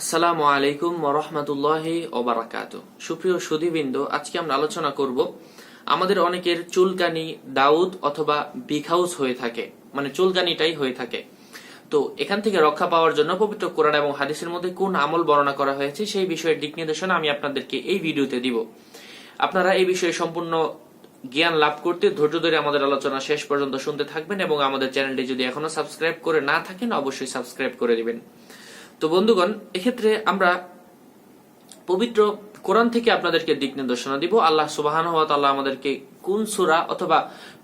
আসসালামু আলাইকুম ওরহমতুল্লাহি ওবারাকাত সুপ্রিয় সুধীবৃন্দ, আজকে আমরা আলোচনা করব আমাদের অনেকের চুলকানি, দাউদ অথবা বিখাউস হয়ে থাকে মানে চুলকানিটাই হয়ে থাকে। তো এখান থেকে রক্ষা পাওয়ার জন্য পবিত্র কোরআন এবং হাদিসের মধ্যে কোন আমল বর্ণনা করা হয়েছে সেই বিষয়ের দিক নির্দেশনা আমি আপনাদেরকে এই ভিডিওতে দিব। আপনারা এই বিষয়ে সম্পূর্ণ জ্ঞান লাভ করতে ধৈর্য ধরে আমাদের আলোচনা শেষ পর্যন্ত শুনতে থাকবেন এবং আমাদের চ্যানেলটি যদি এখনও সাবস্ক্রাইব করে না থাকেন, অবশ্যই সাবস্ক্রাইব করে দিবেন। তো বন্ধুগণ, এক্ষেত্রে আমরা পবিত্র কোরআন থেকে আপনাদেরকে দিক নির্দেশনা দিব। আল্লাহ সুবাহান তাআলা আমাদেরকে কোন সূরা অথবা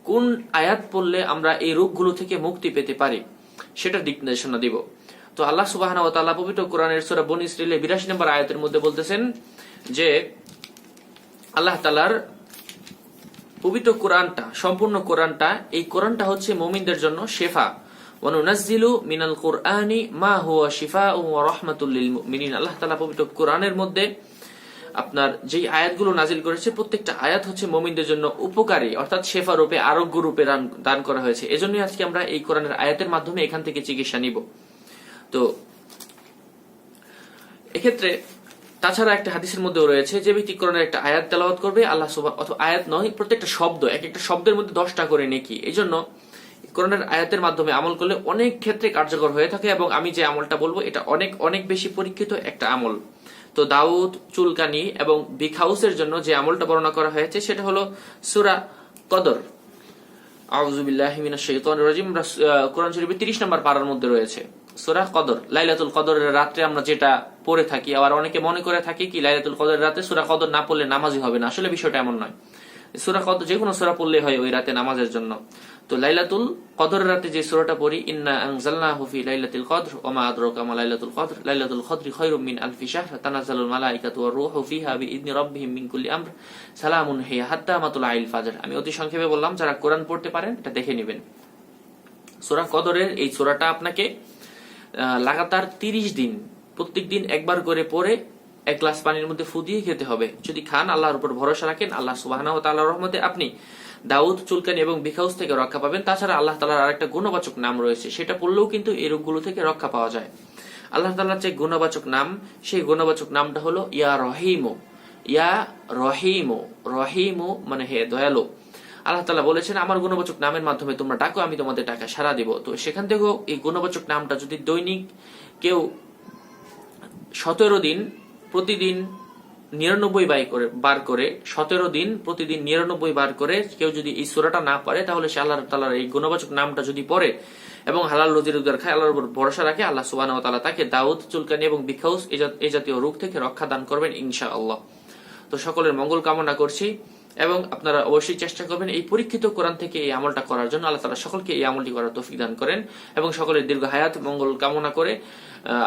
কোন আয়াত পড়লে আমরা এই রোগগুলো থেকে মুক্তি পেতে পারি সেটা দিক নির্দেশনা দিব। তো আল্লাহ সুবাহান তাআলা পবিত্র কোরআনের সূরা বনি ইসরাইলের 82 নম্বর আয়াতের মধ্যে বলতেছেন যে, আল্লাহ তাআলার পবিত্র কোরআনটা, সম্পূর্ণ কোরআনটা, এই কোরআনটা হচ্ছে মুমিনদের জন্য শেফা। ওয়ানুনাজ্জিলু মিনাল কুরআনি মা হুয়া শিফাউ ওয়া রাহমাতুল লিল মুমিনিন। আল্লাহ তাআলা পবিত্র কোরআনের মধ্যে আপনার যেই আয়াতগুলো নাজিল করেছে, প্রত্যেকটা আয়াত হচ্ছে মুমিনদের জন্য উপকারী, অর্থাৎ শেফা রূপে আরোগ্য রূপে দান- করা হয়েছে। এজন্যই আজকে আমরা এই কোরআনের আয়াতের মাধ্যমে এখান থেকে চিকিৎসা নিব। তো, এক্ষেত্রে তাছাড়া একটা হাদিসের মধ্যেও রয়েছে, যে ব্যক্তি কোরআনের একটা আয়াত তেলাওয়াত করবে, আল্লাহ সুবাহ অথবা আয়াত নয়, প্রত্যেকটা শব্দ, এক একটা শব্দের মধ্যে দশটা করে নেকি। এই জন্য কোরআনের আয়াতের মাধ্যমে আমল করলে অনেক ক্ষেত্রে কার্যকর হয়ে থাকে এবং আমি যে আমলটা বলব, এটা অনেক অনেক বেশি পরীক্ষিত একটা আমল। তো দাউদ, চুলকানি এবং বিখাউসের জন্য যে আমলটা বর্ণনা করা হয়েছে, সেটা হলো সুরা কদর। কোরআন 30 নম্বর পারার মধ্যে রয়েছে। সূরা কদর, লাইলাতুল কদরের রাত্রে আমরা যেটা পড়ে থাকি, আবার অনেকে মনে করে থাকি কি, লাইলাতুল কদরের রাতে সূরা কদর না পড়লে নামাজই হবে না। আসলে বিষয়টা এমন নয়। সূরা কদর যে কোনো সূরা পড়লে হয় ওই রাতে নামাজের জন্য। তো লাইলাতুল কদরের রাতে যে সূরাটা পড়ি, ইন্না আনজালনাহু ফি লাইলাতুল কদর, ওয়া মা আদরাকা মা লাইলাতুল কদর, লাইলাতুল কদরি খায়রুম মিন আলফি শাহর, তানাজ্জালুল মালাইকাতু ওয়ার রূহু ফিহা বিইذনি রাব্বিহিম মিন কুল্লি আমর, সালামুন হিয়া হাত্তা মাতুলাইল ফাজর। আমি অতি সংক্ষেপে বললাম, যারা কোরআন পড়তে পারেন, এটা দেখে নেবেন। সূরা কদরের এই সূরাটা আপনাকে লাগাতার তিরিশ দিন, প্রত্যেক দিন একবার করে পড়ে এক গ্লাস পানির মধ্যে ফু দিয়ে খেতে হবে। যদি খান, আল্লাহর উপর ভরসা রাখেন, আল্লাহ সুবাহ রহমতে আপনি দাউদ, চুলকানি এবং বিখাউস থেকে রক্ষা পাবেন। তাছাড়া আল্লাহ তালার আরেকটা গুণবাচক নাম রয়েছে। সেটা পড়লেও কিন্তু এই রোগগুলো থেকে রক্ষা পাওয়া যায়। আল্লাহ তালার যে গুণবাচক নাম, সেই গুণবাচক নামটা হলো ইয়া রহিমো। ইয়া রহিমো। রহিমো মানে হে দয়ালু। আল্লাহ তালা বলেছেন, আমার গুণবাচক নামের মাধ্যমে তোমরা ডাকো, আমি তোমাদের টাকা সারা দিব। তো সেখান থেকেও এই গুণবাচক নামটা যদি দৈনিক কেউ সতেরো দিন প্রতিদিন নিরানব্বই বাই করে, বার করে, সতেরো দিন প্রতিদিন নিরানব্বই বার করে কেউ যদি এই সুরাটা না পারে, তাহলে সে আল্লাহ তালার এই গুণবাচক নামটা যদি পড়ে এবং হালাল রোজি রোজগার খায়, আল্লাহর উপর ভরসা রাখে, আল্লাহ সুবাহ তালা তাকে দাউদ, চুলকানি এবং বিখাউস এই জাতীয় রোগ থেকে রক্ষা দান করবেন ইনশা আল্লাহ তো সকলের মঙ্গল কামনা করছি। এবং আপনারা অবশ্যই চেষ্টা করবেন এই পরীক্ষিত কোরআন থেকে এই আমলটা করার জন্য। আল্লাহ তালা সকলকে এই আমলটি করার তৌফিক দান করেন এবং সকলের দীর্ঘ হায়াত, মঙ্গল কামনা করে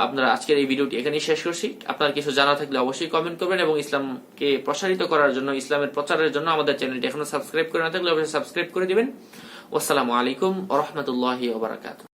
আপনারা আজকের এই ভিডিওটি এখানেই শেষ করছি। আপনার কিছু জানা থাকলে অবশ্যই কমেন্ট করবেন এবং ইসলামকে প্রসারিত করার জন্য, ইসলামের প্রচারের জন্য আমাদের চ্যানেলটি এখনও সাবস্ক্রাইব করে না থাকলে অবশ্যই সাবস্ক্রাইব করে দিবেন। আসসালামু আলাইকুম ওরহমতুল্লাহি ওবরাকাত